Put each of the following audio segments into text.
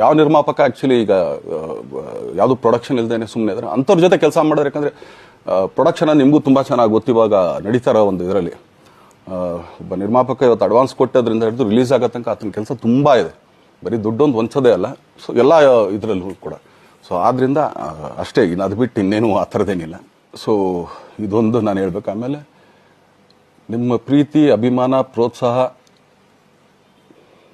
ಯಾವ ನಿರ್ಮಾಪಕ ಆಕ್ಚುಲಿ ಈಗ ಯಾವುದು ಪ್ರೊಡಕ್ಷನ್ ಇಲ್ಲದೇನೆ ಸುಮ್ಮನೆ ಇದ್ರೆ ಅಂಥವ್ರ ಜೊತೆ ಕೆಲಸ ಮಾಡಿದ್ರೆ ಯಾಕಂದರೆ ಪ್ರೊಡಕ್ಷನ್ ನಿಮಗೂ ತುಂಬ ಚೆನ್ನಾಗಿ ಗೊತ್ತಿವಾಗ ಇವಾಗ ನಡೀತಾ ಒಂದು ಇದರಲ್ಲಿ. ಒಬ್ಬ ನಿರ್ಮಾಪಕ ಇವತ್ತು ಅಡ್ವಾನ್ಸ್ ಕೊಟ್ಟೋದ್ರಿಂದ ಹಿಡಿದು ರಿಲೀಸ್ ಆಗೋ ತನಕ ಆತನ ಕೆಲಸ ತುಂಬ ಇದೆ. ಬರೀ ದುಡ್ಡೊಂದು ಒಂದ್ಸದೇ ಅಲ್ಲ, ಸೊ ಎಲ್ಲ ಇದರಲ್ಲೂ ಕೂಡ. ಸೊ ಆದ್ದರಿಂದ ಅಷ್ಟೇ, ಇನ್ನು ಅದು ಬಿಟ್ಟು ಇನ್ನೇನು ಆ ಥರದೇನಿಲ್ಲ. ಸೊ ಇದೊಂದು ನಾನು ಹೇಳ್ಬೇಕು. ಆಮೇಲೆ ನಿಮ್ಮ ಪ್ರೀತಿ, ಅಭಿಮಾನ, ಪ್ರೋತ್ಸಾಹ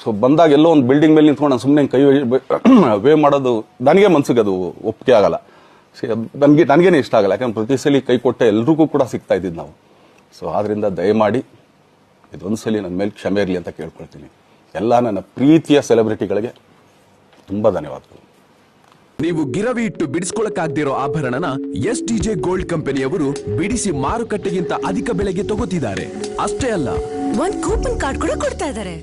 ಸೊ ಬಂದಾಗ ಎಲ್ಲೋ ಒಂದು ಬಿಲ್ಡಿಂಗ್ ಮೇಲೆ ನಿಂತ್ಕೊಂಡು ನಾನು ಸುಮ್ಮನೆ ಕೈ ವೇ ಮಾಡೋದು ನನಗೆ ಮನ್ಸಿಗೆ ಅದು ಒಪ್ಪಿಗೆ ಆಗಲ್ಲ. ನನಗೆ ನನಗೇನೆ ಇಷ್ಟ ಆಗಲ್ಲ. ಯಾಕಂದ್ರೆ ಪ್ರತಿ ಸಲ ಕೈ ಕೊಟ್ಟೆ ಎಲ್ರಿಗೂ ಕೂಡ ಸಿಗ್ತಾ ಇದ್ದಿದ್ದು ನಾವು. ಸೊ ಆದ್ರಿಂದ ದಯಮಾಡಿ ಇದೊಂದು ಸಲ ನನ್ನ ಮೇಲೆ ಕ್ಷಮೆ ಇರಲಿ ಅಂತ ಕೇಳ್ಕೊಳ್ತೀನಿ. ಎಲ್ಲ ನನ್ನ ಪ್ರೀತಿಯ ಸೆಲೆಬ್ರಿಟಿಗಳಿಗೆ ತುಂಬ ಧನ್ಯವಾದಗಳು. ನೀವು ಗಿರವಿ ಇಟ್ಟು ಬಿಡಿಸ್ಕೊಳಕ್ಕಾಗ್ದಿರೋ ಆಭರಣನ ಎಸ್ ಡಿಜೆ ಗೋಲ್ಡ್ ಕಂಪನಿಯವರು ಬಿಡಿಸಿ ಮಾರುಕಟ್ಟೆಗಿಂತ ಅಧಿಕ ಬೆಲೆಗೆ ತಗೋತಿದ್ದಾರೆ. ಅಷ್ಟೇ ಅಲ್ಲ. ಒಂದ್ ಕೂಪನ್ ಕಾರ್ಡ್ ಕೂಡ ಕೊಡ್ತಾ ಇದಾರೆ.